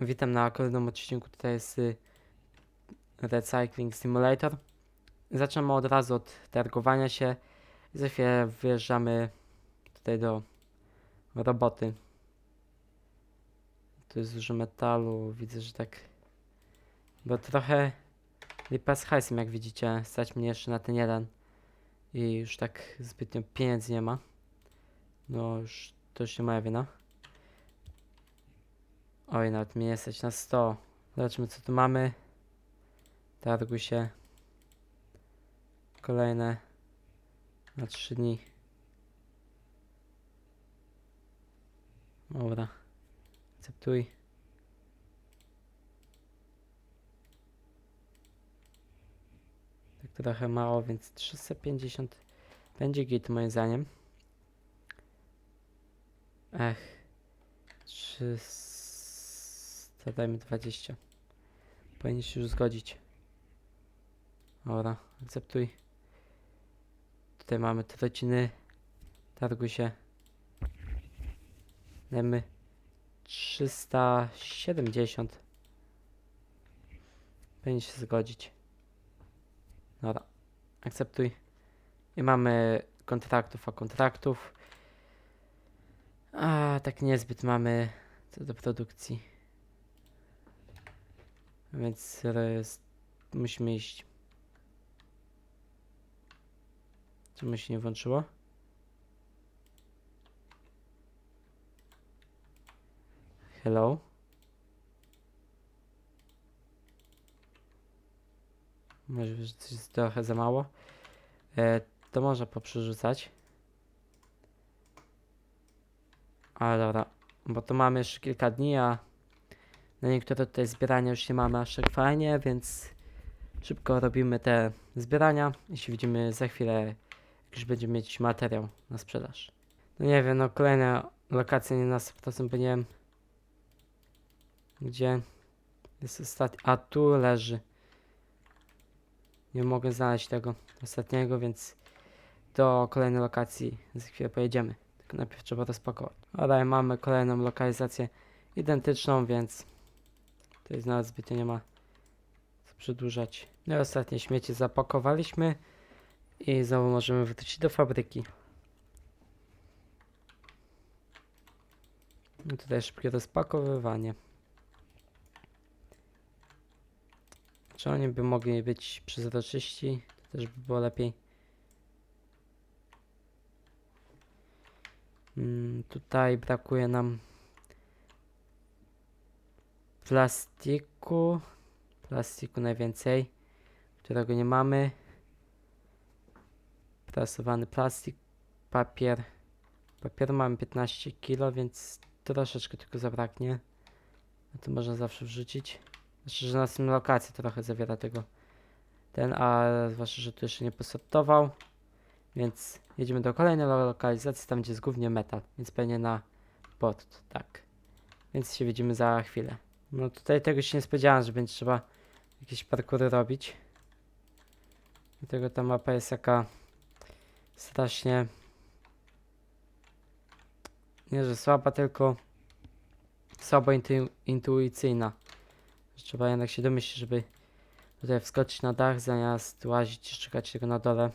Witam na kolejnym odcinku, tutaj jest y, Recycling Simulator. Zaczynamy od razu od targowania się. Za chwilę wyjeżdżamy tutaj do roboty. Tu jest dużo metalu, widzę, że tak... Bo trochę lipa z hajsem, jak widzicie. Stać mnie jeszcze na ten jeden. I już tak zbytnio pieniędzy nie ma. No już, to już nie moja wina. Oj, nawet mnie nie stać na 100. Zobaczmy co tu mamy. Targuj się. Kolejne. Na 3 dni. Dobra. Akceptuj. Tak trochę mało, więc 350 będzie git moim zdaniem. Ech. 300, dajmy 20. Powinien już zgodzić. Dobra, akceptuj. Tutaj mamy trociny. Targuj się. Dajmy 370. Powinien się zgodzić. Dobra, akceptuj. I mamy kontraktów, a kontraktów. A tak niezbyt mamy co do produkcji. Więc res- musimy iść. Czemu się nie włączyło? Hello? Może że coś jest trochę za mało. E, to można poprzerzucać. Ale dobra, bo to mamy jeszcze kilka dni, a na niektóre tutaj zbierania już nie mamy aż tak fajnie, więc szybko robimy te zbierania i się widzimy za chwilę, jak już będziemy mieć materiał na sprzedaż. No nie wiem, no kolejne lokacje nie na 100%, bo nie wiem gdzie jest ostatni, a tu leży. Nie mogę znaleźć tego ostatniego, więc do kolejnej lokacji za chwilę pojedziemy. Tylko najpierw trzeba rozpakować. Ale mamy kolejną lokalizację identyczną, więc to jest nawet zbytnio nie ma co przedłużać. No i ostatnie śmieci zapakowaliśmy i znowu możemy wrócić do fabryki. No tutaj szybkie rozpakowywanie. Czy oni by mogli być przezroczyści? To też by było lepiej. Mm, tutaj brakuje nam plastiku. Plastiku najwięcej, którego nie mamy. Prasowany plastik, papier. Papieru mamy 15 kg, więc troszeczkę tylko zabraknie. A to można zawsze wrzucić. Znaczy, że na tym lokacji trochę zawiera tego. Ten, a zwłaszcza, że tu jeszcze nie posortował. Więc jedziemy do kolejnej lo- lokalizacji, tam gdzie jest głównie metal, więc pewnie na port, tak. Więc się widzimy za chwilę. No tutaj tego się nie spodziewałem, że będzie trzeba jakieś parkury robić. Dlatego ta mapa jest jaka strasznie nie, że słaba, tylko słabo intu intuicyjna. Trzeba jednak się domyślić, żeby tutaj wskoczyć na dach, zamiast łazić i szukać tego na dole.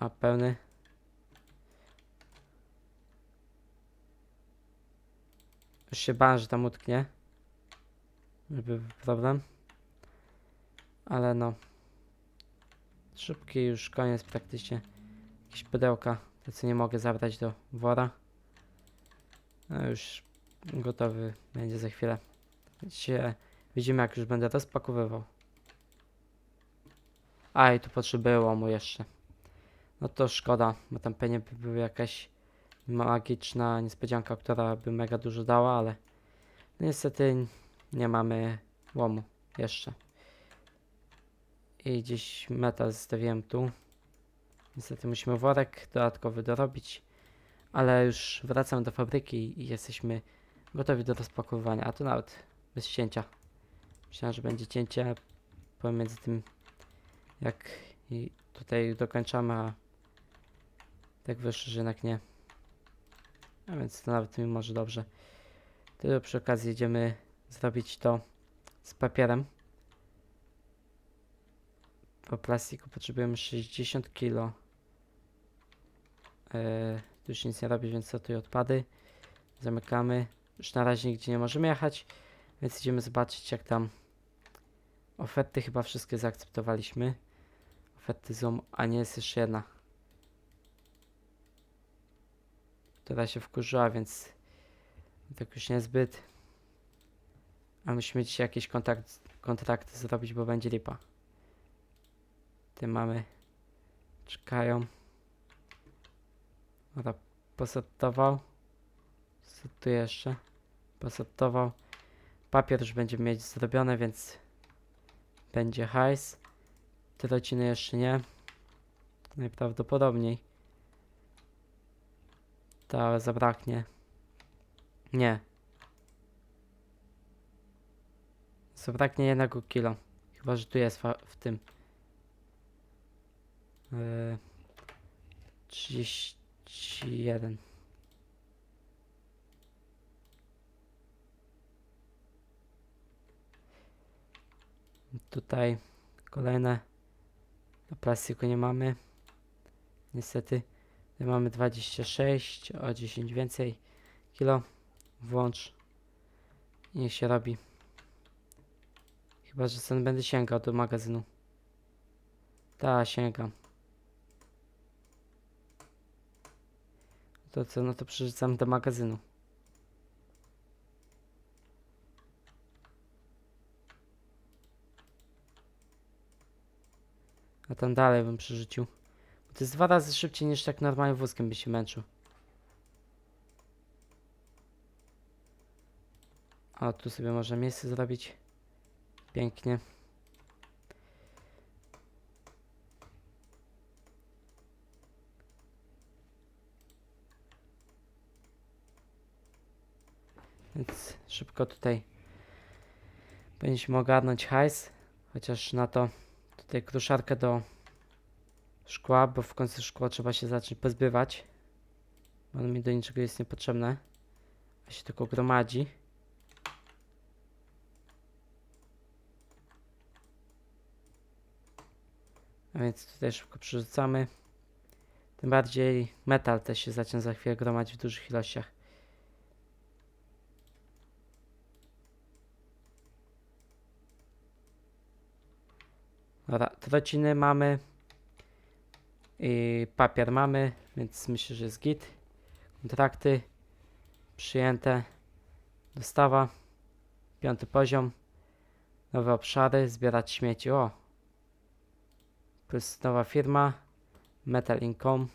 A pełny. Już się bałem, że tam utknie. Żeby problem. Ale no. Szybki już koniec praktycznie. Jakieś pudełka, te co nie mogę zabrać do wora. No już gotowy będzie za chwilę. Widzimy jak już będę rozpakowywał. A i tu potrzebowało mu jeszcze. No to szkoda, bo tam pewnie by była jakaś magiczna niespodzianka, która by mega dużo dała, ale no niestety nie mamy łomu jeszcze. I gdzieś metal zostawiłem tu. Niestety musimy worek dodatkowy dorobić, ale już wracamy do fabryki i jesteśmy gotowi do rozpakowywania, a tu nawet bez cięcia. Myślałem, że będzie cięcie pomiędzy tym, jak tutaj dokończamy, a tak wyszło, że jednak nie. A więc to nawet mi może dobrze. To przy okazji jedziemy zrobić to z papierem. Po plastiku potrzebujemy 60 kg. Yy, tu już nic nie robi, więc sortuję odpady. Zamykamy. Już na razie nigdzie nie możemy jechać, więc idziemy zobaczyć jak tam oferty chyba wszystkie zaakceptowaliśmy. Oferty są, a nie jest jeszcze jedna. Która się wkurzyła, więc tak już niezbyt. A musimy dzisiaj jakiś kontakt, kontrakty zrobić, bo będzie lipa. Ty mamy. Czekają. Dobra, posortował. Co jeszcze? Posortował. Papier już będziemy mieć zrobione, więc będzie hajs. Trociny jeszcze nie. Najprawdopodobniej. To zabraknie. Nie. Zabraknie jednego kilo. Chyba, że tu jest w tym. Yy, 31. Tutaj kolejne. Do plastiku nie mamy. Niestety. Mamy 26, o 10 więcej kilo. Włącz. Niech się robi. Chyba, że sen będę sięgał do magazynu. Ta, sięgam. To co, no to przerzucam do magazynu. A tam dalej bym przerzucił. To jest dwa razy szybciej niż tak normalnie wózkiem by się męczył. A tu sobie można miejsce zrobić. Pięknie. Więc szybko tutaj powinniśmy ogarnąć hajs. Chociaż na to tutaj kruszarkę do szkła, bo w końcu szkło trzeba się zacząć pozbywać. Bo ono mi do niczego jest niepotrzebne. A się tylko gromadzi. A więc tutaj szybko przerzucamy. Tym bardziej metal też się zacznie za chwilę gromadzić w dużych ilościach. Dobra, trociny mamy. I papier mamy, więc myślę, że jest git. Kontrakty przyjęte. Dostawa. Piąty poziom. Nowe obszary. Zbierać śmieci. O! Plus nowa firma. Metal Income.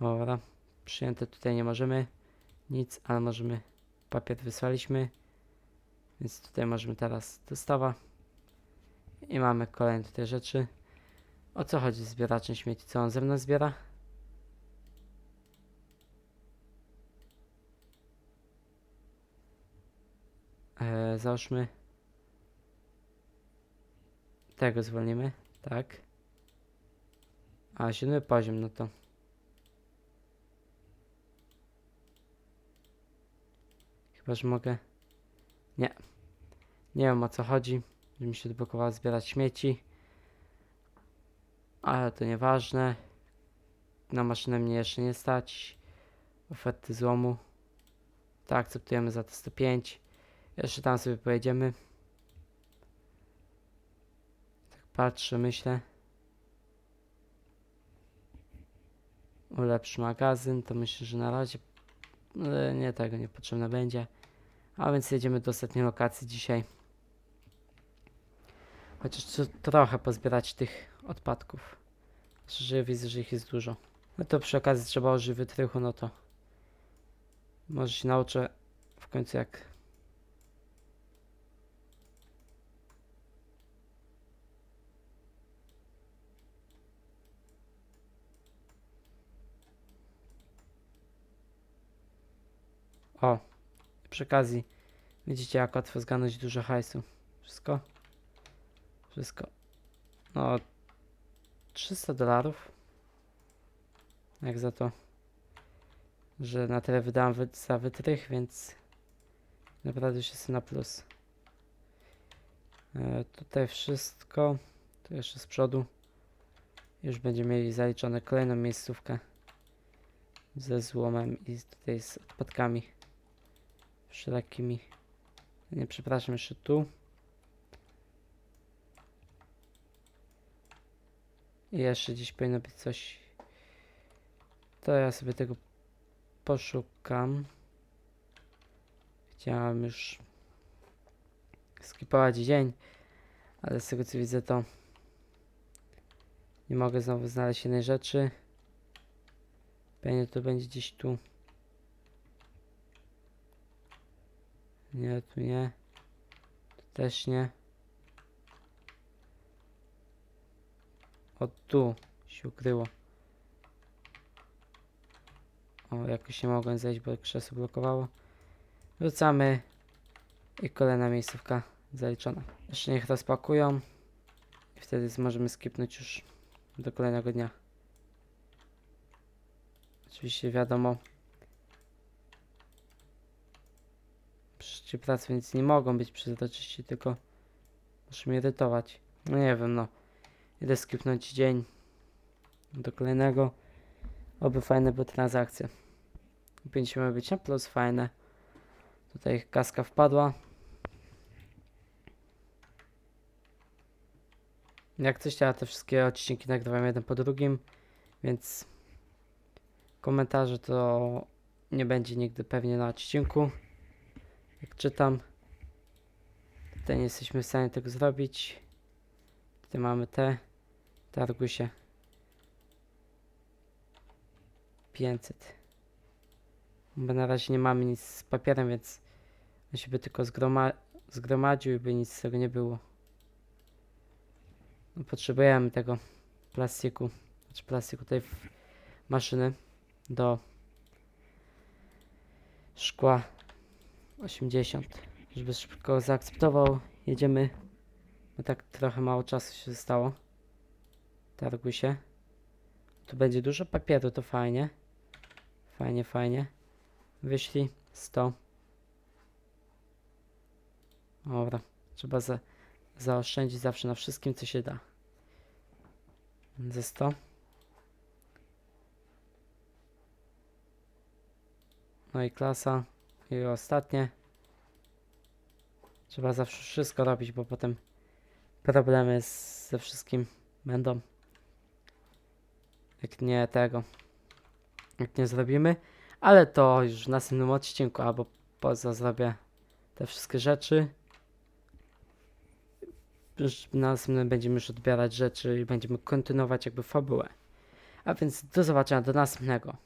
Dobra. Przyjęte tutaj nie możemy. Nic, ale możemy. Papier wysłaliśmy. Więc tutaj możemy teraz dostawa. I mamy kolejne tutaj rzeczy. O co chodzi z zbieraczem śmieci? Co on ze mną zbiera? Eee, załóżmy. Tego zwolnimy, tak. A, siódmy poziom, no to. Chyba, że mogę. Nie. Nie wiem o co chodzi że mi się odblokowało zbierać śmieci. Ale to nieważne. Na maszynę mnie jeszcze nie stać. Oferty złomu. To akceptujemy za to 105. Jeszcze tam sobie pojedziemy. Tak patrzę, myślę. Ulepsz magazyn, to myślę, że na razie e, nie tego niepotrzebne będzie. A więc jedziemy do ostatniej lokacji dzisiaj. Chociaż tro- trochę pozbierać tych odpadków. Widzę, że ich jest dużo. No to przy okazji trzeba użyć wytrychu, no to może się nauczę w końcu jak O, przy okazji widzicie jak łatwo zgarnąć dużo hajsu. Wszystko? Wszystko. No, 300 dolarów. Jak za to, że na tyle wydałem wy za wytrych, więc Naprawdę już jestem na plus. E, tutaj wszystko. Tu jeszcze z przodu. Już będziemy mieli zaliczone kolejną miejscówkę. Ze złomem i tutaj z odpadkami. Wszelakimi. Nie, przepraszam, jeszcze tu. I jeszcze gdzieś powinno być coś. To ja sobie tego poszukam. Chciałem już skipować dzień, ale z tego co widzę to nie mogę znowu znaleźć jednej rzeczy. Pewnie to będzie gdzieś tu. Nie, tu nie. Tu też nie. O, tu się ukryło. O, jakoś nie mogłem zejść, bo krzesło blokowało. Wrzucamy i kolejna miejscówka zaliczona. Jeszcze niech rozpakują i wtedy możemy skipnąć już do kolejnego dnia. Oczywiście wiadomo, przecież pracownicy nie mogą być przezroczyści, tylko mnie irytować. No nie wiem, no. Idę skipnąć dzień do kolejnego. Oby fajne były transakcje. Powinniśmy być na plus fajne. Tutaj kaska wpadła. Jak coś, ja te wszystkie odcinki nagrywam jeden po drugim, więc komentarze to nie będzie nigdy pewnie na odcinku. Jak czytam, tutaj nie jesteśmy w stanie tego zrobić. Tutaj mamy te, targuj się 500. Bo na razie nie mamy nic z papierem, więc on się by tylko zgroma zgromadził i by nic z tego nie było. No, potrzebujemy tego plastiku, znaczy plastiku tej maszyny do szkła 80, żeby szybko zaakceptował. Jedziemy, bo tak trochę mało czasu się zostało. Targuj się. Tu będzie dużo papieru, to fajnie. Fajnie, fajnie. Wyślij 100. Dobra, trzeba za, zaoszczędzić zawsze na wszystkim, co się da. Ze 100. No i klasa. I ostatnie. Trzeba zawsze wszystko robić, bo potem problemy z, ze wszystkim będą. Jak nie tego. Jak nie zrobimy. Ale to już w następnym odcinku, albo poza zrobię te wszystkie rzeczy. Już w następnym będziemy już odbierać rzeczy i będziemy kontynuować jakby fabułę. A więc do zobaczenia, do następnego.